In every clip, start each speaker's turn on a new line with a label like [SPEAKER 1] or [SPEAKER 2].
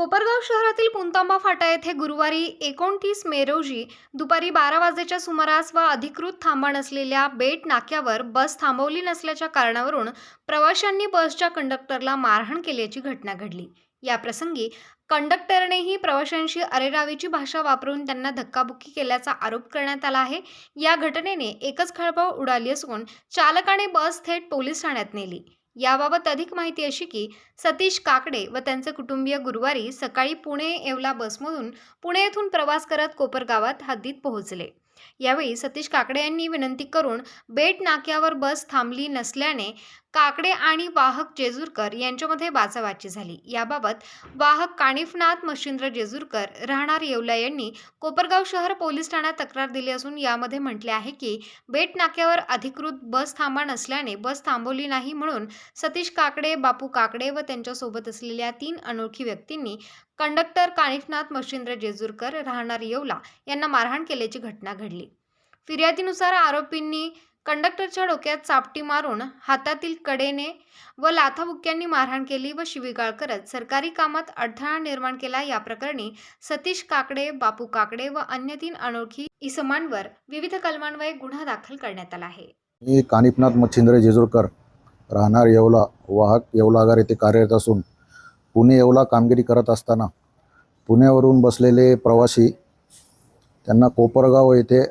[SPEAKER 1] कोपरगाव शहरातील पुंतांबा फाटा येथे गुरुवारी एकोणतीस मे रोजी दुपारी बारा वाजेच्या सुमारास व अधिकृत थांबा नसलेल्या बेट नाक्यावर बस थांबवली नसल्याच्या कारणावरून प्रवाशांनी बसच्या कंडक्टरला मारहाण केल्याची घटना घडली. याप्रसंगी कंडक्टरनेही प्रवाशांशी अरेरावीची भाषा वापरून त्यांना धक्काबुक्की केल्याचा आरोप करण्यात आला आहे. या घटनेने एकच खळबळ उडाली असून चालकाने बस थेट पोलीस ठाण्यात नेली. याबाबत अधिक माहिती अशी की सतीश काकडे व त्यांचे कुटुंबीय गुरुवारी सकाळी पुणे येवला बसमधून पुणे येथून प्रवास करत कोपरगावात हद्दीत पोहोचले. यावेळी सतीश काकडे यांनी विनंती करून बेट नाक्यावर बस थांबली नसल्याने काकडे आणि वाहक जेजूरकर यांच्यामध्ये बाचाबाची झाली. याबाबत वाहक कानिफनाथ मशिंद्र जेजूरकर राहणार येवला यांनी कोपरगाव शहर पोलीस ठाण्यात तक्रार दिली असून यामध्ये म्हटले आहे की बेट नाक्यावर अधिकृत बस थांबा नसल्याने बस थांबवली नाही म्हणून सतीश काकडे बापू काकडे व त्यांच्यासोबत असलेल्या तीन अनोळखी व्यक्तींनी कंडक्टर कानिफनाथ मशिंद्र जेजूरकर राहणार येवला यांना मारहाण केल्याची घटना घडली. फिर्यादीनुसार आरोपींनी कंडक्टरच्या डोक्यात चापटी मारून हातातील कडेने व लाथाबुक्क्यांनी मारहाण केली व शिवीगाळ करत सरकारी कामात अडथळा निर्माण केला. या प्रकरणी सतीश काकडे बापू काकडे व अन्य तीन अनोळखी इसमांवर विविध कलमान्वये गुन्हा दाखल करण्यात आला आहे.
[SPEAKER 2] मी कानिपनाथ मच्छिंद्र जेजुरकर राहणार येवला वाहक येवलागार येथे कार्यरत असून पुणे येवला कामगिरी करत असताना पुण्यावरून बसलेले प्रवासी त्यांना कोपरगाव येथे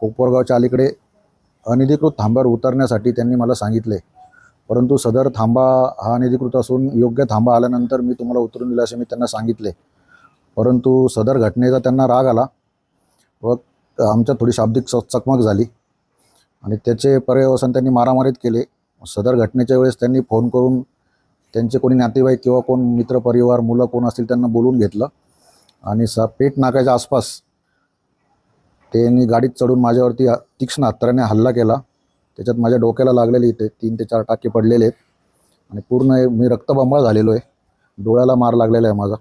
[SPEAKER 2] कोपरगावच्या अलीकडे अनधिकृत थांब्यावर उतरण्यासाठी त्यांनी मला सांगितले. परंतु सदर थांबा हा अनधिकृत असून योग्य थांबा आल्यानंतर मी तुम्हाला उतरून दिला असे मी त्यांना सांगितले. परंतु सदर घटनेचा त्यांना राग आला व आमच्या थोडी शाब्दिक चकमक झाली आणि त्याचे पर्यवसन त्यांनी मारामारीत केले. सदर घटनेच्या वेळेस त्यांनी फोन करून त्यांचे कोणी नातेवाईक किंवा कोण मित्रपरिवार मुलं कोण असतील त्यांना बोलवून घेतलं आणि सा पेट नाकाच्या आसपास त्यांनी गाडीत चढून माझ्यावरती तीक्ष्ण हत्तराने हल्ला केला. त्याच्यात माझ्या डोक्याला लागलेले इथे तीन ते चार टाके पडलेले आहेत. आणि पूर्ण मी रक्तबंबळ झालेलो आहे. डोळ्याला मार लागलेला आहे माझा.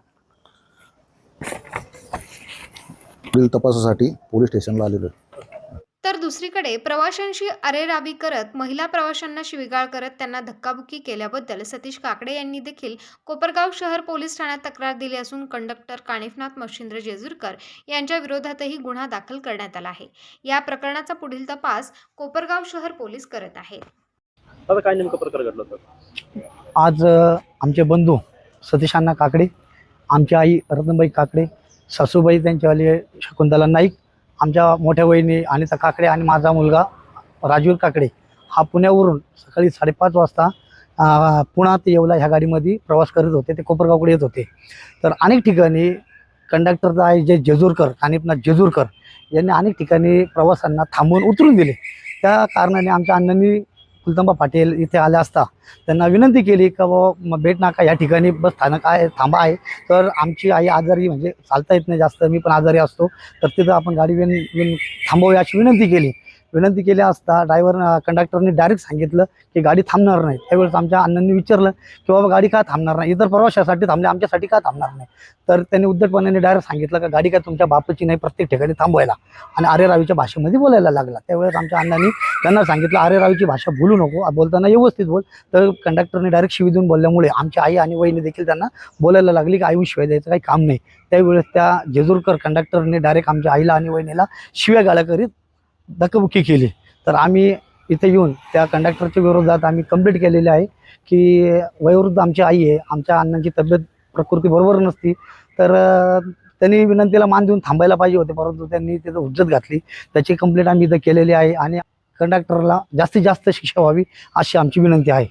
[SPEAKER 2] पुढील तपासासाठी पोलीस स्टेशनला आलेलो आहे.
[SPEAKER 1] तर दुसरीकडे प्रवाशांशी अरेरावी करत महिला प्रवाशांना शिवीगाळ करत त्यांना धक्काबुक्की केल्याबद्दल सतीश काकडे यांनी देखील कोपरगाव शहर पोलीस ठाण्यात तक्रार दिली असून कंडक्टर कानिफनाथ मच्छिंद्र जेजूरकर यांच्या विरोधातही गुन्हा दाखल करण्यात आला आहे. या प्रकरणाचा पुढील तपास कोपरगाव शहर पोलीस करत आहेत.
[SPEAKER 3] आता काय नेमकं प्रकार घडला होता?
[SPEAKER 4] आज अ, आमचे बंधू सतीशांना काकडे आमची आई रत्नबाई काकडे सासूबाई त्यांच्यावाली शकुंतला नाईक आमच्या मोठ्या वहिनी अनिता काकडे आणि माझा मुलगा राजवीर काकडे हा पुण्यावरून सकाळी साडेपाच वाजता पुणा ते येवला ह्या गाडीमध्ये प्रवास करत होते. ते कोपरगावकडे येत होते. तर अनेक ठिकाणी कंडक्टर आहे जे जेजूरकर कानिपनाथ जेजूरकर यांनी अनेक ठिकाणी प्रवाशांना थांबवून उतरून दिले. त्या कारणाने आमच्या अण्णांनी कुलतंबा पाटील इथे आले असता त्यांना विनंती केली का बाबा भेट नाका या ठिकाणी बस स्थानक आहे थांबा आहे. तर आमची आई आजारी म्हणजे चालता येत नाही जास्त मी पण आजारी असतो. तर तिथं आपण गाडी विन विन थांबवूया अशी विनंती केली. विनंती केली असता ड्रायव्हर कंडक्टरने डायरेक्ट सांगितलं की गाडी थांबणार नाही. त्यावेळेस आमच्या अण्णांनी विचारलं की बाबा गाडी का थांबणार नाही? इतर प्रवाशासाठी थांबले आमच्यासाठी का थांबणार नाही? तर त्यांनी उद्धटपणाने डायरेक्ट सांगितलं का गाडी काय तुमच्या बापाची नाही प्रत्येक ठिकाणी थांबवायला. आणि आर्य रावीच्या भाषेमध्ये बोलायला लागला. त्यावेळेस आमच्या अण्णांनी त्यांना सांगितलं आर्य रावीची भाषा बोलू नको बोलताना व्यवस्थित बोल. तर कंडक्टरने डायरेक्ट शिवी देऊन बोलल्यामुळे आमची आई आणि वहिनी देखील त्यांना बोलायला लागली की आई शिवाय द्यायचं काही काम नाही. त्यावेळेस त्या जेजूरकर कंडक्टरने डायरेक्ट आमच्या आईला आणि वहिनीला शिव्या गाळ्या करीत धक्कबुक्की केली. तर आम्ही इथे येऊन त्या कंडक्टरच्या विरोधात आम्ही कंप्लीट केलेली आहे की वयोवृद्ध आमची आई आहे आमच्या अण्णांची तब्येत प्रकृती बरोबर नसती. तर त्यांनी विनंतीला मान देऊन थांबायला पाहिजे होते परंतु त्यांनी तिथं उज्जत घातली. त्याची कंप्लेंट आम्ही इथं केलेली आहे आणि कंडक्टरला जास्तीत जास्त शिक्षा व्हावी अशी आमची विनंती आहे.